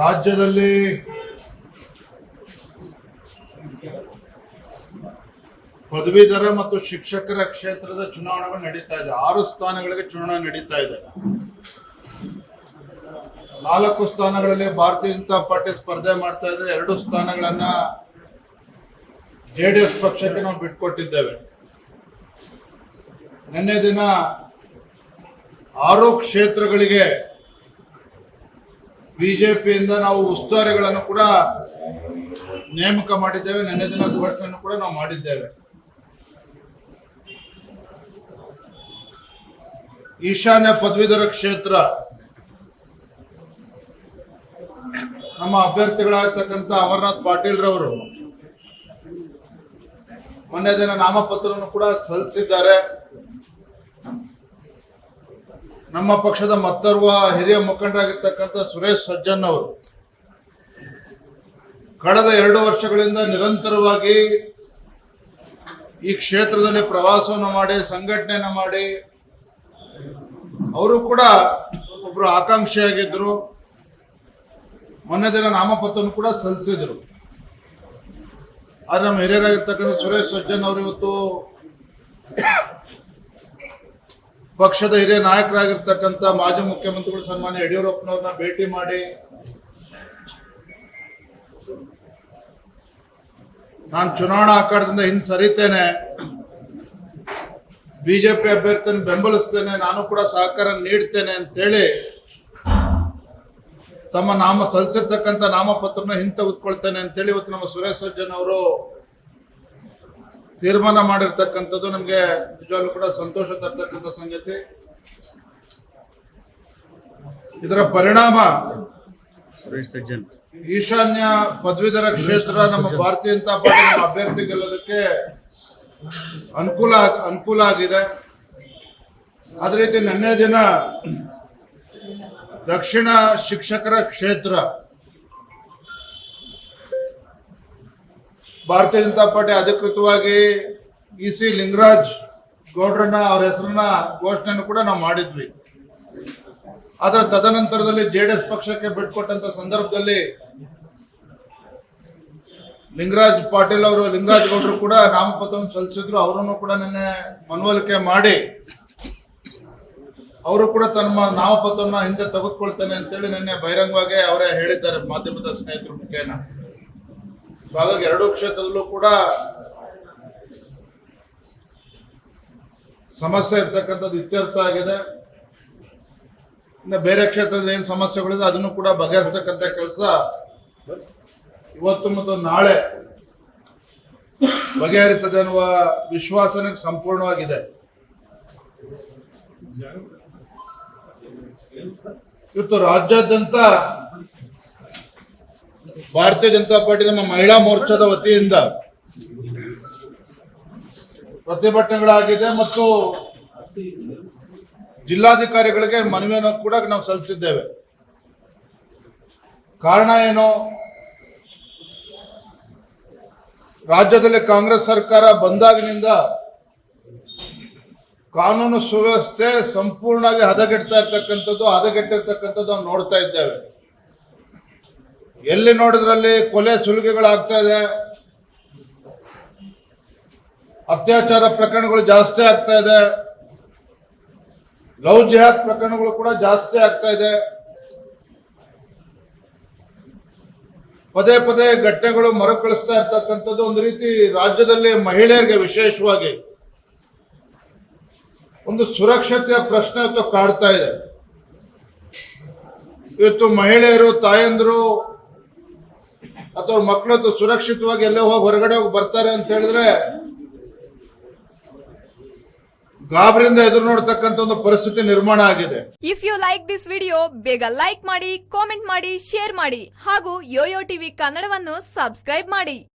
ರಾಜ್ಯದಲ್ಲಿ ಪದವೀಧರ ಮತ್ತು ಶಿಕ್ಷಕರ ಕ್ಷೇತ್ರದ ಚುನಾವಣೆಗಳು ನಡೀತಾ ಇದೆ. ಆರು ಸ್ಥಾನಗಳಿಗೆ ಚುನಾವಣೆ ನಡೀತಾ ಇದೆ. ನಾಲ್ಕು ಸ್ಥಾನಗಳಲ್ಲಿ ಭಾರತೀಯ ಜನತಾ ಪಾರ್ಟಿ ಸ್ಪರ್ಧೆ ಮಾಡ್ತಾ ಇದೆ. ಎರಡು ಸ್ಥಾನಗಳನ್ನ ಜೆ ಡಿ ಎಸ್ ಪಕ್ಷಕ್ಕೆ ನಾವು ಬಿಟ್ಕೊಟ್ಟಿದ್ದೇವೆ. ನಿನ್ನೆ ದಿನ ಆರು ಕ್ಷೇತ್ರಗಳಿಗೆ ಬಿಜೆಪಿಯಿಂದ ನಾವು ಉಸ್ತುವಾರಿಗಳನ್ನು ಕೂಡ ನೇಮಕ ಮಾಡಿದ್ದೇವೆ. ನಿನ್ನೆ ದಿನ ಘೋಷಣೆಯನ್ನು ಕೂಡ ನಾವು ಮಾಡಿದ್ದೇವೆ. ಈಶಾನ್ಯ ಪದವೀಧರ ಕ್ಷೇತ್ರ ನಮ್ಮ ಅಭ್ಯರ್ಥಿಗಳಾಗಿರ್ತಕ್ಕಂಥ ಅಮರನಾಥ್ ಪಾಟೀಲ್ ರವರು ಮೊನ್ನೆ ದಿನ ನಾಮಪತ್ರವನ್ನು ಕೂಡ ಸಲ್ಲಿಸಿದ್ದಾರೆ. ನಮ್ಮ ಪಕ್ಷದ ಮತ್ತರ್ವ ಹಿರಿಯ ಮುಖಂಡರಾಗಿರ್ತಕ್ಕಂಥ ಸುರೇಶ್ ಸಜ್ಜನ್ ಅವರು ಕಳೆದ ಎರಡು ವರ್ಷಗಳಿಂದ ನಿರಂತರವಾಗಿ ಈ ಕ್ಷೇತ್ರದಲ್ಲಿ ಪ್ರವಾಸವನ್ನು ಮಾಡಿ, ಸಂಘಟನೆಯನ್ನು ಮಾಡಿ, ಅವರು ಕೂಡ ಒಬ್ಬರು ಆಕಾಂಕ್ಷಿಯಾಗಿದ್ದರು ಮೊನ್ನೆ ದಿನ ನಾಮಪತ್ರವನ್ನು ಕೂಡ ಸಲ್ಲಿಸಿದ್ರು. ಆದರೆ ನಮ್ಮ ಹಿರಿಯರಾಗಿರ್ತಕ್ಕಂಥ ಸುರೇಶ್ ಸಜ್ಜನ್ ಅವರು ಇವತ್ತು ಪಕ್ಷದ ಹಿರಿಯ ನಾಯಕರಾಗಿರ್ತಕ್ಕಂಥ ಮಾಜಿ ಮುಖ್ಯಮಂತ್ರಿಗಳು ಸನ್ಮಾನ್ಯ ಯಡಿಯೂರಪ್ಪನವ್ರನ್ನ ಭೇಟಿ ಮಾಡಿ, ನಾನು ಚುನಾವಣಾ ಅಖಾಡದಿಂದ ಹಿಂದೆ ಸರಿತೇನೆ, ಬಿಜೆಪಿ ಅಭ್ಯರ್ಥಿಯನ್ನು ಬೆಂಬಲಿಸ್ತೇನೆ, ನಾನು ಕೂಡ ಸಹಕಾರ ನೀಡ್ತೇನೆ ಅಂತೇಳಿ ತಮ್ಮ ನಾಮ ಸಲ್ಲಿಸಿರ್ತಕ್ಕಂಥ ನಾಮಪತ್ರನ ಹಿಂತೆಗೆದುಕೊಳ್ತೇನೆ ಅಂತೇಳಿ ಇವತ್ತು ನಮ್ಮ ಸುರೇಶ್ ಸಜ್ಜನ್ ಅವರು ತೀರ್ಮಾನ ಮಾಡಿರ್ತಕ್ಕಂಥದ್ದು ನಮಗೆ ನಿಜವಾಗ್ಲೂ ಕೂಡ ಸಂತೋಷ ತರ್ತಕ್ಕಂಥ ಸಂಗತಿ. ಇದರ ಪರಿಣಾಮ ಈಶಾನ್ಯ ಪದವೀಧರ ಕ್ಷೇತ್ರ ನಮ್ಮ ಭಾರತೀಯ ಜನತಾ ಪಾರ್ಟಿ ನಮ್ಮ ಅಭ್ಯರ್ಥಿ ಗೆಲ್ಲೋದಕ್ಕೆ ಅನುಕೂಲ ಅನುಕೂಲ ಆಗಿದೆ. ಅದೇ ರೀತಿ ನಿನ್ನೆ ದಿನ ದಕ್ಷಿಣ ಶಿಕ್ಷಕರ ಕ್ಷೇತ್ರ ಭಾರತೀಯ ಜನತಾ ಪಾರ್ಟಿ ಅಧಿಕೃತವಾಗಿ ಇ ಸಿ ಲಿಂಗರಾಜ್ ಗೌಡ್ರನ್ನ ಅವ್ರ ಹೆಸರನ್ನ ಘೋಷಣೆಯನ್ನು ಕೂಡ ನಾವು ಮಾಡಿದ್ವಿ. ಅದರ ತದನಂತರದಲ್ಲಿ ಜೆ ಡಿ ಎಸ್ ಪಕ್ಷಕ್ಕೆ ಬಿಟ್ಕೊಟ್ಟಂತ ಸಂದರ್ಭದಲ್ಲಿ ಲಿಂಗರಾಜ್ ಪಾಟೀಲ್ ಅವರು, ಲಿಂಗರಾಜ್ ಗೌಡ್ರು ಕೂಡ ನಾಮಪತ್ರವನ್ನು ಸಲ್ಲಿಸಿದ್ರು. ಅವರನ್ನು ಕೂಡ ನಿನ್ನೆ ಮನವೊಲಿಕೆ ಮಾಡಿ ಅವರು ಕೂಡ ತಮ್ಮ ನಾಮಪತ್ರವನ್ನು ಹಿಂದೆ ತೆಗೆದುಕೊಳ್ತೇನೆ ಅಂತೇಳಿ ನಿನ್ನೆ ಬಹಿರಂಗವಾಗಿ ಅವರೇ ಹೇಳಿದ್ದಾರೆ ಮಾಧ್ಯಮದ ಸ್ನೇಹಿತರು ಮುಖೇನ. ಸೊ ಹಾಗಾಗಿ ಎರಡೂ ಕ್ಷೇತ್ರದಲ್ಲೂ ಕೂಡ ಸಮಸ್ಯೆ ಇರ್ತಕ್ಕಂಥದ್ದು ಇತ್ಯರ್ಥ ಆಗಿದೆ. ಇನ್ನು ಬೇರೆ ಕ್ಷೇತ್ರದ ಏನು ಸಮಸ್ಯೆಗಳಿದೆ, ಅದನ್ನು ಕೂಡ ಬಗೆಹರಿಸಕ್ಕಂಥ ಕೆಲಸ ಇವತ್ತು ಮತ್ತು ನಾಳೆ ಬಗೆಹರಿತದೆ ಅನ್ನುವ ವಿಶ್ವಾಸನೇ ಸಂಪೂರ್ಣವಾಗಿದೆ. ಇವತ್ತು ರಾಜ್ಯಾದ್ಯಂತ ಭಾರತೀಯ ಜನತಾ ಪಾರ್ಟಿ ನಮ್ಮ ಮಹಿಳಾ ಮೋರ್ಚಾದ ವತಿಯಿಂದ ಪ್ರತಿಭಟನೆಗಳಾಗಿದೆ ಮತ್ತು ಜಿಲ್ಲಾಧಿಕಾರಿಗಳಿಗೆ ಮನವಿಯನ್ನು ಕೂಡ ನಾವು ಸಲ್ಲಿಸಿದ್ದೇವೆ. ಕಾರಣ ಏನು? ರಾಜ್ಯದಲ್ಲಿ ಕಾಂಗ್ರೆಸ್ ಸರ್ಕಾರ ಬಂದಾಗಿನಿಂದ ಕಾನೂನು ಸುವ್ಯವಸ್ಥೆ ಸಂಪೂರ್ಣವಾಗಿ ಹದಗೆಡ್ತಾ ಇರ್ತಕ್ಕಂಥದ್ದು, ಹದಗೆಟ್ಟಿರ್ತಕ್ಕಂಥದ್ದು ನಾವು ನೋಡ್ತಾ ಇದ್ದೇವೆ. ಎಲ್ಲಿ ನೋಡಿದ್ರಲ್ಲಿ ಕೊಲೆ ಸುಲಿಗೆಗಳಾಗ್ತಾ ಇದೆ? ಅತ್ಯಾಚಾರ ಪ್ರಕರಣಗಳು ಜಾಸ್ತಿ ಆಗ್ತಾ ಇದೆ. ಲವ್ ಜಿಹಾದ್ ಪ್ರಕರಣಗಳು ಕೂಡ ಜಾಸ್ತಿ ಆಗ್ತಾ ಇದೆ. ಪದೇ ಪದೇ ಘಟನೆಗಳು ಮರುಕಳಿಸ್ತಾ ಇರ್ತಕ್ಕಂಥದ್ದು ಒಂದು ರೀತಿ ರಾಜ್ಯದಲ್ಲಿ ಮಹಿಳೆಯರಿಗೆ ವಿಶೇಷವಾಗಿ ಒಂದು ಸುರಕ್ಷತೆಯ ಪ್ರಶ್ನೆ ಅಂತ ಕಾಡ್ತಾ ಇದೆ. ಇವತ್ತು ಮಹಿಳೆಯರು, ತಾಯಂದ್ರು ಅಥವಾ ಮಕ್ಕಳು ಅಥವಾ ಸುರಕ್ಷಿತವಾಗಿ ಎಲ್ಲೇ ಹೋಗಿ ಹೊರಗಡೆ ಹೋಗಿ ಬರ್ತಾರೆ ಅಂತ ಹೇಳಿದ್ರೆ ಗಾಬರಿಯಿಂದ ಎದುರು ನೋಡ್ತಕ್ಕಂಥ ಒಂದು ಪರಿಸ್ಥಿತಿ ನಿರ್ಮಾಣ ಆಗಿದೆ. If you like this video ಬೇಗ ಲೈಕ್ ಮಾಡಿ ಕಾಮೆಂಟ್ ಮಾಡಿ ಶೇರ್ ಮಾಡಿ ಹಾಗೂ ಯೋಯೋ ಟಿವಿ ಕನ್ನಡವನ್ನು ಸಬ್ಸ್ಕ್ರೈಬ್ ಮಾಡಿ.